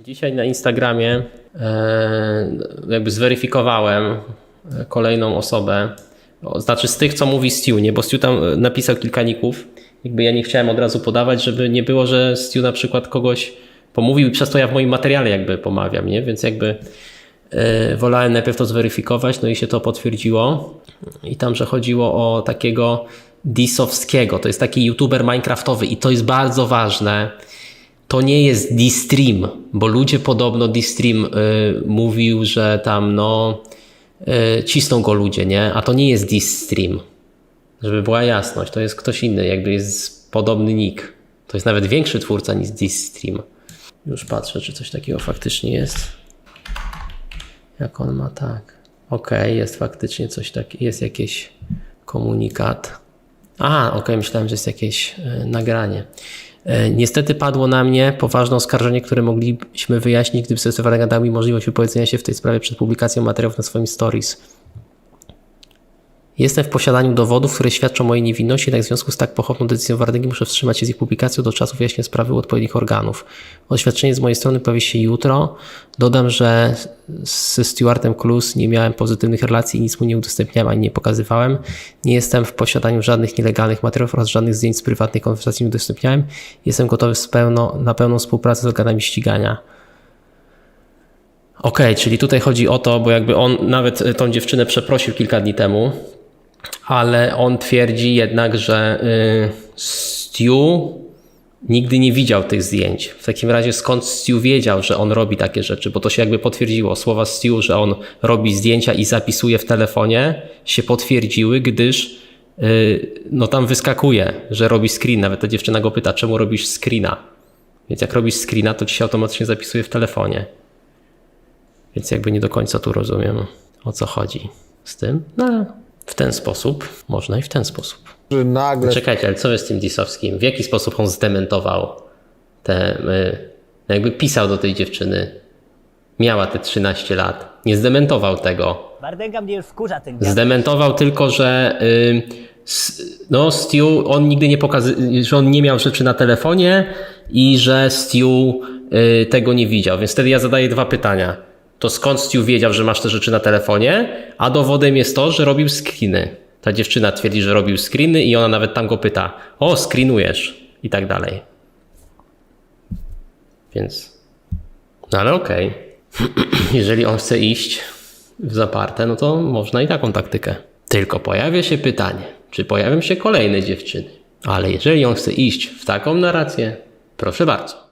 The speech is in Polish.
Dzisiaj na Instagramie e, jakby zweryfikowałem e, kolejną osobę. Znaczy z tych, co mówi Stu, nie? Bo Stu tam e, napisał kilka ników. Jakby ja nie chciałem od razu podawać, żeby nie było, że Stu na przykład kogoś pomówił i przez to ja w moim materiale jakby pomawiam, nie? Więc jakby wolałem najpierw to zweryfikować, no i się to potwierdziło. I tam, że chodziło o takiego Disowskiego. To jest taki youtuber minecraftowy i to jest bardzo ważne to nie jest D-Stream, bo ludzie podobno D-Stream y, mówił, że tam no y, cisną go ludzie, nie? A to nie jest D-Stream. Żeby była jasność, to jest ktoś inny, jakby jest podobny nick. To jest nawet większy twórca niż D-Stream. Już patrzę, czy coś takiego faktycznie jest. Jak on ma tak. Okej, jest faktycznie coś takiego, jest jakiś komunikat. A, okej, myślałem, że jest jakieś e, nagranie. E, niestety padło na mnie poważne oskarżenie, które mogliśmy wyjaśnić, gdyby Sylwester dał mi możliwość wypowiedzenia się w tej sprawie przed publikacją materiałów na swoim stories. Jestem w posiadaniu dowodów, które świadczą o mojej niewinności, jednak w związku z tak pochopną decyzją Wardęgi muszę wstrzymać się z ich publikacją do czasu wyjaśnienia sprawy u odpowiednich organów. Oświadczenie z mojej strony pojawi się jutro. Dodam, że ze Stuartem Klus nie miałem pozytywnych relacji i nic mu nie udostępniałem ani nie pokazywałem. Nie jestem w posiadaniu żadnych nielegalnych materiałów oraz żadnych zdjęć z prywatnej konwersacji nie udostępniałem. Jestem gotowy pełno, na pełną współpracę z organami ścigania. Okej, czyli tutaj chodzi o to, bo jakby on nawet tą dziewczynę przeprosił kilka dni temu, ale on twierdzi jednak, że y, Stu nigdy nie widział tych zdjęć. W takim razie skąd Stu wiedział, że on robi takie rzeczy? Bo to się jakby potwierdziło. Słowa Stu, że on robi zdjęcia i zapisuje w telefonie, się potwierdziły, gdyż y, no tam wyskakuje, że robi screen. Nawet ta dziewczyna go pyta, czemu robisz screena? Więc jak robisz screena, to ci się automatycznie zapisuje w telefonie. Więc jakby nie do końca tu rozumiem, o co chodzi z tym. No, w ten sposób, można i w ten sposób. nagle Czekajcie, ale co jest z tym Disowskim? W jaki sposób on zdementował te... Y, jakby pisał do tej dziewczyny. Miała te 13 lat. Nie zdementował tego. Wardęga mnie już wkurza ten. Zdementował tylko, że y, no Stu, on nigdy nie pokazywał, że on nie miał rzeczy na telefonie i że Stu y, tego nie widział. Więc wtedy ja zadaję dwa pytania. To skąd Stu wiedział, że masz te rzeczy na telefonie? A dowodem jest to, że robił screeny. Ta dziewczyna twierdzi, że robił screeny i ona nawet tam go pyta, o, screenujesz i tak dalej. Więc, no ale okej. Jeżeli on chce iść w zaparte, no to można i taką taktykę. Tylko pojawia się pytanie, czy pojawią się kolejne dziewczyny. Ale jeżeli on chce iść w taką narrację, proszę bardzo.